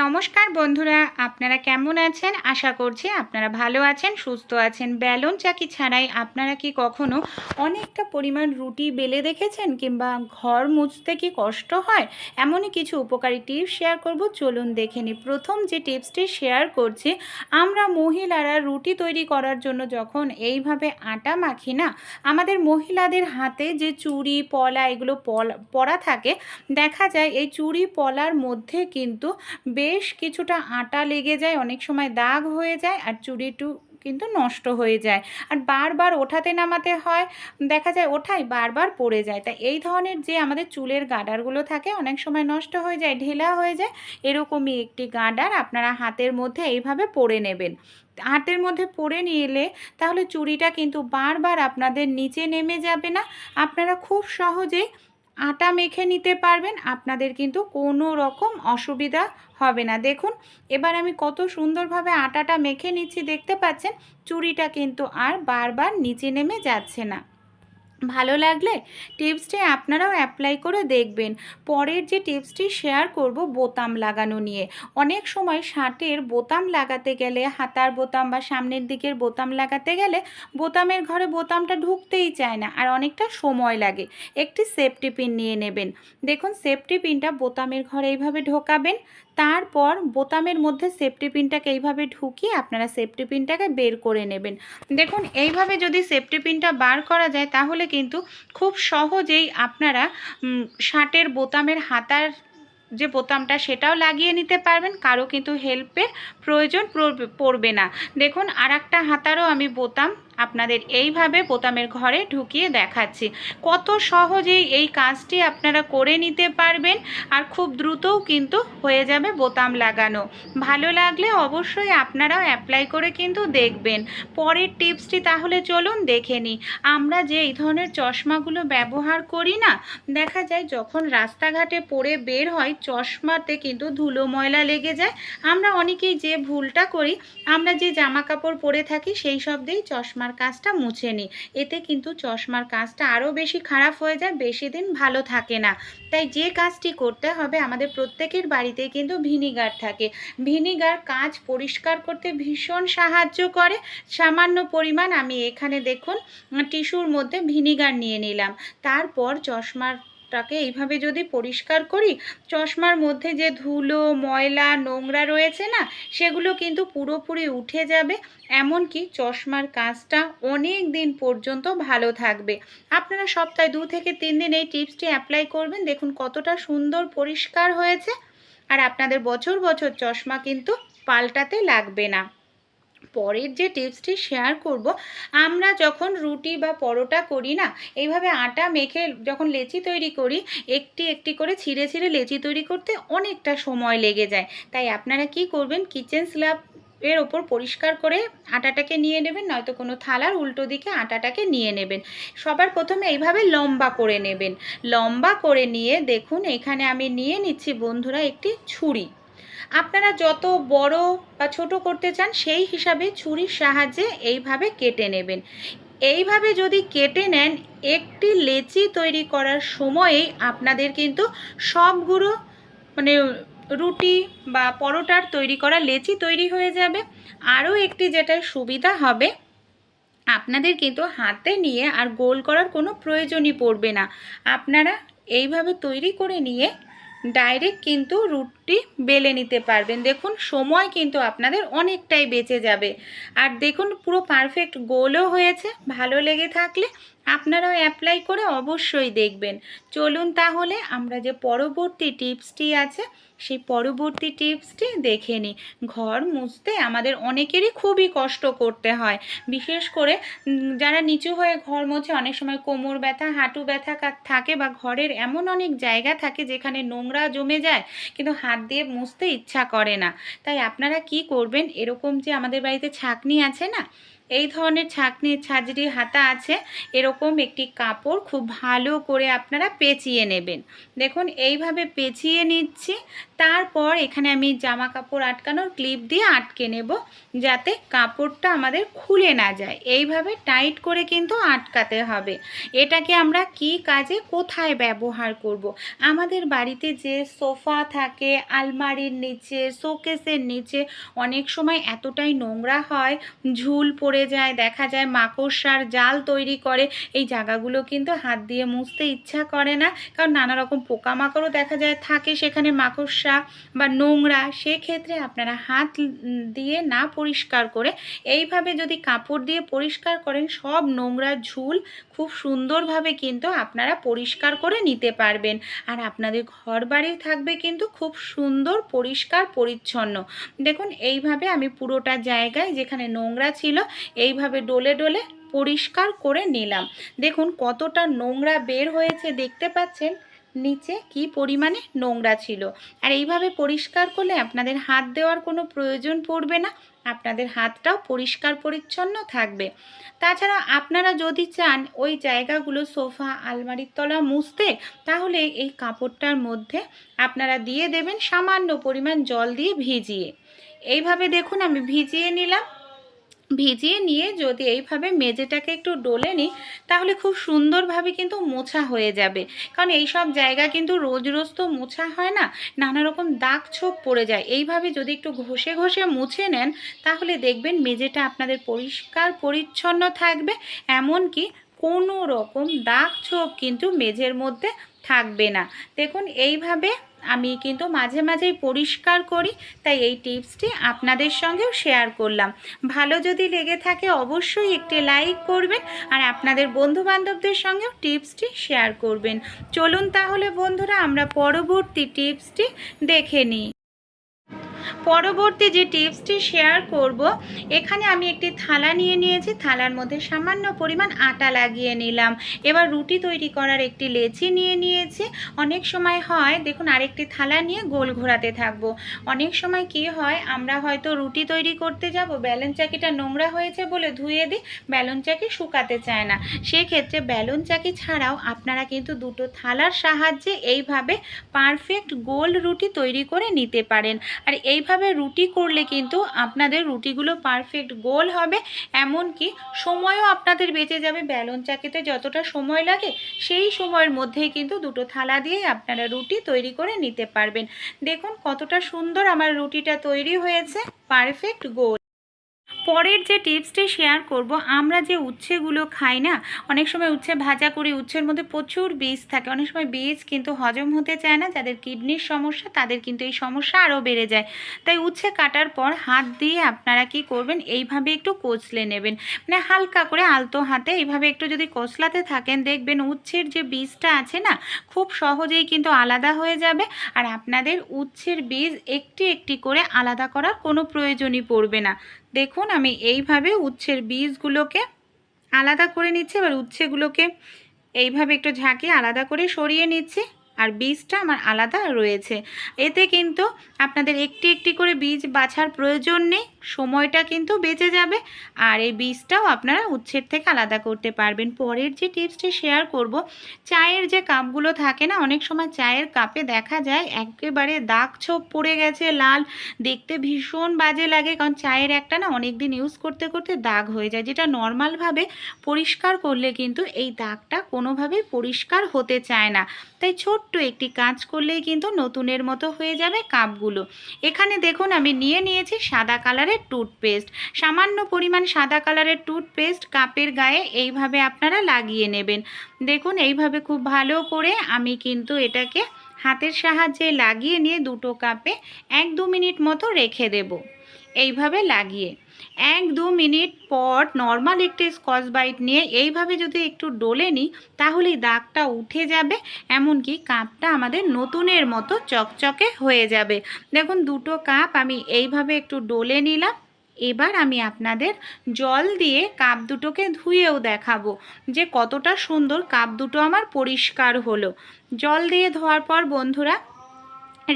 নমস্কার বন্ধুরা, আপনারা কেমন আছেন? আশা করছি আপনারা ভালো আছেন, সুস্থ আছেন। ব্যালন চাকি ছাড়াই আপনারা কি কখনো অনেকটা পরিমাণ রুটি বেলে দেখেছেন কিংবা ঘর মুছতে কি কষ্ট হয়? এমনই কিছু উপকারী টিপস শেয়ার করব। চলুন দেখে নিই। প্রথম যে টিপসটি শেয়ার করছি, আমরা মহিলারা রুটি তৈরি করার জন্য যখন এইভাবে আটা মাখি না, আমাদের মহিলাদের হাতে যে চুড়ি, পলা এগুলো পলা, পরা থাকে, দেখা যায় এই চুড়ি, পলার মধ্যে কিন্তু বেশ কিছুটা আটা লেগে যায়, অনেক সময় দাগ হয়ে যায় আর চুড়িটু কিন্তু নষ্ট হয়ে যায়। আর বারবার ওঠাতে নামাতে হয়, দেখা যায় ওঠাই বারবার পড়ে যায়। তাই এই ধরনের যে আমাদের চুলের গার্ডারগুলো থাকে, অনেক সময় নষ্ট হয়ে যায়, ঢেলা হয়ে যায়, এরকমই একটি গার্ডার আপনারা হাতের মধ্যে এইভাবে পরে নেবেন। হাতের মধ্যে পরে নিয়ে এলে তাহলে চুড়িটা কিন্তু বারবার আপনাদের নিচে নেমে যাবে না। আপনারা খুব সহজেই আটা মেখে নিতে পারবেন, আপনাদের কিন্তু কোনো রকম অসুবিধা হবে না। দেখুন, এবার আমি কত সুন্দরভাবে আটাটা মেখে নিচ্ছি, দেখতে পাচ্ছেন? চুড়িটা কিন্তু আর বারবার নিচে নেমে যাচ্ছে না। ভালো লাগলে টিপসটি আপনারাও অ্যাপ্লাই করে দেখবেন। পরের যে টিপসটি শেয়ার করব বোতাম লাগানো নিয়ে। অনেক সময় শার্টের বোতাম লাগাতে গেলে, হাতার বোতাম বা সামনের দিকের বোতাম লাগাতে গেলে বোতামের ঘরে বোতামটা ঢুকতেই চায় না আর অনেকটা সময় লাগে। একটি সেফটি পিন নিয়ে নেবেন। দেখুন সেফটি পিনটা বোতামের ঘরে এইভাবে ঢোকাবেন। তারপর বোতামের মধ্যে সেফটি পিনটাকে এইভাবে ঢুকিয়ে আপনারা সেফটি পিনটাকে বের করে নেবেন। দেখুন, এইভাবে যদি সেফটি পিনটা বার করা যায়, তাহলে কিন্তু খুব সহজেই আপনারা শার্টের বোতামের হাতার যে বোতামটা, সেটাও লাগিয়ে নিতে পারবেন। কারও কিন্তু হেল্পের প্রয়োজন পড়বে না। দেখুন আর একটা হাতারও আমি বোতাম আপনাদের এইভাবে বোতামের ঘরে ঢুকিয়ে দেখাচ্ছি। কত সহজেই এই কাজটি আপনারা করে নিতে পারবেন আর খুব দ্রুতও কিন্তু হয়ে যাবে বোতাম লাগানো। ভালো লাগলে অবশ্যই আপনারাও অ্যাপ্লাই করে কিন্তু দেখবেন। পরের টিপসটি তাহলে চলুন দেখে নিই। আমরা যে এই ধরনের চশমাগুলো ব্যবহার করি না, দেখা যায় যখন রাস্তাঘাটে পড়ে বের হয়, চশমাতে কিন্তু ধুলো ময়লা লেগে যায়। আমরা অনেকেই যে ভুলটা করি, আমরা যে জামা কাপড় পরে থাকি সেই সব দিয়েই চশমার কাজটা মুছে নিই এতে কিন্তু চশমার কাজটা আরও বেশি খারাপ হয়ে যায়, বেশি দিন ভালো থাকে না। তাই যে কাজটি করতে হবে, আমাদের প্রত্যেকের বাড়িতে কিন্তু ভিনিগার থাকে। ভিনিগার কাজ পরিষ্কার করতে ভীষণ সাহায্য করে। সামান্য পরিমাণ আমি এখানে দেখুন, টিস্যুর মধ্যে ভিনিগার নিয়ে নিলাম। তারপর চশমার চশমাটাকে এইভাবে যদি পরিষ্কার করি, চশমার মধ্যে যে ধুলো, ময়লা, নোংরা রয়েছে না, সেগুলো কিন্তু পুরোপুরি উঠে যাবে। এমনকি চশমার কাজটা অনেক দিন পর্যন্ত ভালো থাকবে। আপনারা সপ্তাহে দু থেকে তিন দিন এই টিপসটি অ্যাপ্লাই করবেন। দেখুন কতটা সুন্দর পরিষ্কার হয়েছে। আর আপনাদের বছর বছর চশমা কিন্তু পাল্টাতে লাগবে না। পরের যে টিপসটি শেয়ার করব, আমরা যখন রুটি বা পরোটা করি না, এইভাবে আটা মেখে যখন লেচি তৈরি করি, একটি একটি করে ছিঁড়ে ছিঁড়ে লেচি তৈরি করতে অনেকটা সময় লেগে যায়। তাই আপনারা কি করবেন কিচেন স্ল্যাব এর ওপর পরিষ্কার করে আটাটাকে নিয়ে নেবেন, নয়তো কোনো থালার উল্টো দিকে আটাটাকে নিয়ে নেবেন। সবার প্রথমে এইভাবে লম্বা করে নেবেন। লম্বা করে নিয়ে দেখুন, এখানে আমি নিয়ে নিচ্ছি বন্ধুরা একটি ছুরি। আপনারা যত বড় বা ছোট করতে চান, সেই হিসাবে ছুরির সাহায্যে এইভাবে কেটে নেবেন। এইভাবে যদি কেটে নেন, একটি লেচি তৈরি করার সময়েই আপনাদের কিন্তু সবগুলো মানে রুটি বা পরোটার তৈরি করা লেচি তৈরি হয়ে যাবে। আরও একটি যেটা সুবিধা হবে, আপনাদের কিন্তু হাতে নিয়ে আর গোল করার কোনো প্রয়োজনই পড়বে না। আপনারা এইভাবে তৈরি করে নিয়ে ডাইরেক্ট কিন্তু রুটটি বেলে নিতে পারবেন। দেখুন, সময় কিন্তু আপনাদের অনেকটাই বেঁচে যাবে। আর দেখুন, পুরো পারফেক্ট গোলও হয়েছে। ভালো লেগে থাকলে আপনারাও অ্যাপ্লাই করে অবশ্যই দেখবেন। চলুন তাহলে আমরা যে পরবর্তী টিপসটি আছে, সেই পরবর্তী টিপসটি দেখে নিই। ঘর মুছতে আমাদের অনেকেরই খুবই কষ্ট করতে হয়। বিশেষ করে যারা নিচু হয়ে ঘর মোছে, অনেক সময় কোমর ব্যথা, হাঁটু ব্যথা থাকে বা ঘরের এমন অনেক জায়গা থাকে যেখানে নোংরা জমে যায়, কিন্তু হাত দিয়ে মুছতে ইচ্ছা করে না। তাই আপনারা কি করবেন? এরকম যে আমাদের বাড়িতে ছাকনি আছে না এই ধরনের ছাঁকনির ছাঁচড়ি হাতা আছে। এরকম একটি কাপড় খুব ভালো করে আপনারা পেঁচিয়ে নেবেন। দেখুন, এইভাবে পেঁচিয়ে নিচ্ছি। তারপর এখানে আমি জামা কাপড় আটকানোর ক্লিপ দিয়ে আটকে নেব যাতে কাপড়টা আমাদের খুলে না যায়। এইভাবে টাইট করে কিন্তু আটকাতে হবে। এটাকে আমরা কি কাজে কোথায় ব্যবহার করব। আমাদের বাড়িতে যে সোফা থাকে, আলমারির নিচে, শোকেসের নিচে অনেক সময় এতটাই নোংরা হয়, ঝুল পড়ে যায়, দেখা যায় মাকড়সার জাল তৈরি করে। এই জায়গাগুলো কিন্তু হাত দিয়ে মুছতে ইচ্ছা করে না, কারণ নানা রকম পোকামাকড়ও দেখা যায় থাকে সেখানে মাকড়সা বা নোংরা। সেক্ষেত্রে আপনারা হাত দিয়ে না পরিষ্কার করে, এইভাবে যদি কাপড় দিয়ে পরিষ্কার করেন, সব নোংরা ঝুল খুব সুন্দরভাবে কিন্তু আপনারা পরিষ্কার করে নিতে পারবেন। আর আপনাদের ঘর বাড়ি থাকবে কিন্তু খুব সুন্দর, পরিষ্কার, পরিচ্ছন্ন। দেখুন, এইভাবে আমি পুরোটা জায়গায় যেখানে নোংরা ছিল এইভাবে ডলে ডলে পরিষ্কার করে নিলাম। দেখুন কতটা নোংরা বের হয়েছে, দেখতে পাচ্ছেন? নিচে কি পরিমাণে নোংরা ছিল। আর এইভাবে পরিষ্কার করলে আপনাদের হাত দেওয়ার কোনো প্রয়োজন পড়বে না, আপনাদের হাতটাও পরিষ্কার পরিচ্ছন্ন থাকবে। তাছাড়া আপনারা যদি চান ওই জায়গাগুলো সোফা, আলমারির তলা মুছতে, তাহলে এই কাপড়টার মধ্যে আপনারা দিয়ে দেবেন সামান্য পরিমাণ জল দিয়ে ভিজিয়ে। এইভাবে দেখুন আমি ভিজিয়ে নিলাম। ভিজিয়ে নিয়ে যদি এইভাবে মেজেটাকে একটু ডলে নিই, তাহলে খুব সুন্দরভাবে কিন্তু মোছা হয়ে যাবে। কারণ এই সব জায়গা কিন্তু রোজ রোজ তো মোছা হয় না, নানা রকম দাগ ছোপ পড়ে যায়। এইভাবে যদি একটু ঘষে ঘষে মুছে নেন, তাহলে দেখবেন মেজেটা আপনাদের পরিষ্কার পরিচ্ছন্ন থাকবে, এমনকি কোনো রকম দাগ ছোপ কিন্তু মেঝের মধ্যে থাকবে না। দেখুন, এইভাবে আমি কিন্তু মাঝে মাঝেই পরিষ্কার করি, তাই এই টিপসটি আপনাদের সঙ্গেও শেয়ার করলাম। ভালো যদি লেগে থাকে অবশ্যই একটি লাইক করবেন আর আপনাদের বন্ধুবান্ধবদের সঙ্গেও টিপসটি শেয়ার করবেন। চলুন তাহলে বন্ধুরা, আমরা পরবর্তী টিপসটি দেখে নিই। পরবর্তী যে টিপসটি শেয়ার করব, এখানে আমি একটি থালা নিয়ে নিয়েছি। থালার মধ্যে সামান্য পরিমাণ আটা লাগিয়ে নিলাম। এবার রুটি তৈরি করার একটি লেচি নিয়ে নিয়েছি। অনেক সময় হয়, দেখুন আরেকটি থালা নিয়ে গোল ঘোরাতে থাকব। অনেক সময় কি হয়, আমরা হয়তো রুটি তৈরি করতে যাব, ব্যালন চাকিটা নোংরা হয়েছে বলে ধুয়ে দিই, ব্যালন চাকি শুকাতে চায় না। সেক্ষেত্রে ব্যালন চাকি ছাড়াও আপনারা কিন্তু দুটো থালার সাহায্যে এইভাবে পারফেক্ট গোল রুটি তৈরি করে নিতে পারেন। আর এইভাবে রুটি করলে কিন্তু আপনাদের রুটিগুলো পারফেক্ট গোল হবে। এমনকি সময়ও আপনাদের বেঁচে যাবে। ব্যালন চাকিতে যতটা সময় লাগে, সেই সময়ের মধ্যেই কিন্তু দুটো থালা দিয়েই আপনারা রুটি তৈরি করে নিতে পারবেন। দেখুন কতটা সুন্দর আমার রুটিটা তৈরি হয়েছে। পারফেক্ট গোল। পরের যে টিপসটি শেয়ার করব, আমরা যে উচ্ছেগুলো খাই না, অনেক সময় উচ্ছে ভাজা করি, উচ্ছের মধ্যে প্রচুর বীজ থাকে। অনেক সময় বীজ কিন্তু হজম হতে চায় না, যাদের কিডনির সমস্যা, তাদের কিন্তু এই সমস্যা আরও বেড়ে যায়। তাই উচ্ছে কাটার পর হাত দিয়ে আপনারা কি করবেন, এইভাবে একটু কচলে নেবেন। মানে হালকা করে আলতো হাতে এইভাবে একটু যদি কচলাতে থাকেন, দেখবেন উচ্ছের যে বীজটা আছে না, খুব সহজেই কিন্তু আলাদা হয়ে যাবে। আর আপনাদের উচ্ছের বীজ একটি একটি করে আলাদা করার কোনো প্রয়োজনই পড়বে না। দেখুন, আমি এইভাবে উচ্ছের বীজগুলোকে আলাদা করে নিচ্ছি। এবার উচ্ছেগুলোকে এইভাবে একটু ঝাঁকিয়ে আলাদা করে সরিয়ে নিচ্ছি আর বীজটা আমার আলাদা রয়েছে। এতে কিন্তু আপনাদের একটি একটি করে বীজ বাছার প্রয়োজন নেই। সময়টা কিন্তু বেঁচে যাবে আর এই বীজটাও আপনারা উচ্ছের থেকে আলাদা করতে পারবেন। পরের যে টিপসটি শেয়ার করব, চায়ের যে কাপগুলো থাকে না, অনেক সময় চায়ের কাপে দেখা যায় একেবারে দাগ ছোপ পড়ে গেছে, লাল, দেখতে ভীষণ বাজে লাগে কারণ চায়ের একটা না অনেক দিন ইউজ করতে করতে দাগ হয়ে যায়। যেটা নর্মালভাবে পরিষ্কার করলে কিন্তু এই দাগটা কোনোভাবেই পরিষ্কার হতে চায় না। তাই ছোট্ট একটি কাজ করলেই কিন্তু নতুনের মতো হয়ে যাবে কাপগুলো। এখানে দেখুন, আমি নিয়ে নিয়েছি সাদা কালারের টুথপেস্ট। সামান্য পরিমাণ সাদা কালারের টুথপেস্ট কাপের গায়ে এইভাবে আপনারা লাগিয়ে নেবেন। দেখুন, এইভাবে খুব ভালো করে আমি কিন্তু এটাকে হাতের সাহায্যে লাগিয়ে নিয়ে দুটো কাপে এক দু মিনিট মতো রেখে দেব। এইভাবে লাগিয়ে। এক দু মিনিট পর নর্মাল একটি স্কচ বাইট নিয়ে এইভাবে যদি একটু ডলে নিই, তাহলেই দাগটা উঠে যাবে, এমনকি কাপটা আমাদের নতুনের মতো চকচকে হয়ে যাবে। দেখুন, দুটো কাপ আমি এইভাবে একটু ডলে নিলাম। এবার আমি আপনাদের জল দিয়ে কাপ দুটোকে ধুয়েও দেখাবো যে কতটা সুন্দর কাপ দুটো আমার পরিষ্কার হলো। জল দিয়ে ধোয়ার পর বন্ধুরা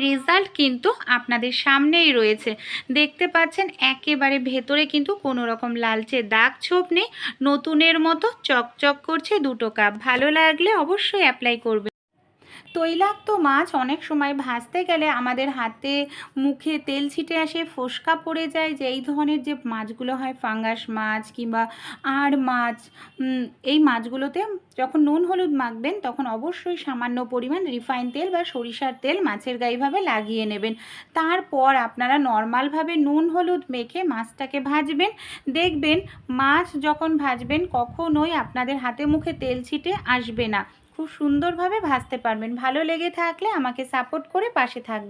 রেজাল্ট কিন্তু আপনাদের সামনেই রয়েছে। দেখতে পাচ্ছেন, একেবারে ভেতরে কিন্তু কোনো রকম লালচে দাগ ছোপ নেই। নতুনের মতো চকচক করছে দুটো কাপ। ভালো লাগলে অবশ্যই অ্যাপ্লাই করবে তৈলাক্ত মাছ অনেক সময় ভাজতে গেলে আমাদের হাতে মুখে তেল ছিটে আসে, ফোসকা পড়ে যায়। যে এই ধরনের যে মাছগুলো হয়, ফাঙ্গাস মাছ কিংবা আর মাছ এই মাছগুলোতে যখন নুন হলুদ মাখবেন, তখন অবশ্যই সামান্য পরিমাণ রিফাইন তেল বা সরিষার তেল মাছের গায়েভাবে লাগিয়ে নেবেন। তারপর আপনারা নর্মালভাবে নুন হলুদ মেখে মাছটাকে ভাজবেন। দেখবেন মাছ যখন ভাজবেন, কখনোই আপনাদের হাতে মুখে তেল ছিটে আসবে না। খুব সুন্দরভাবে ভাজতে পারবেন। ভালো লেগে থাকলে আমাকে সাপোর্ট করে পাশে থাকবেন।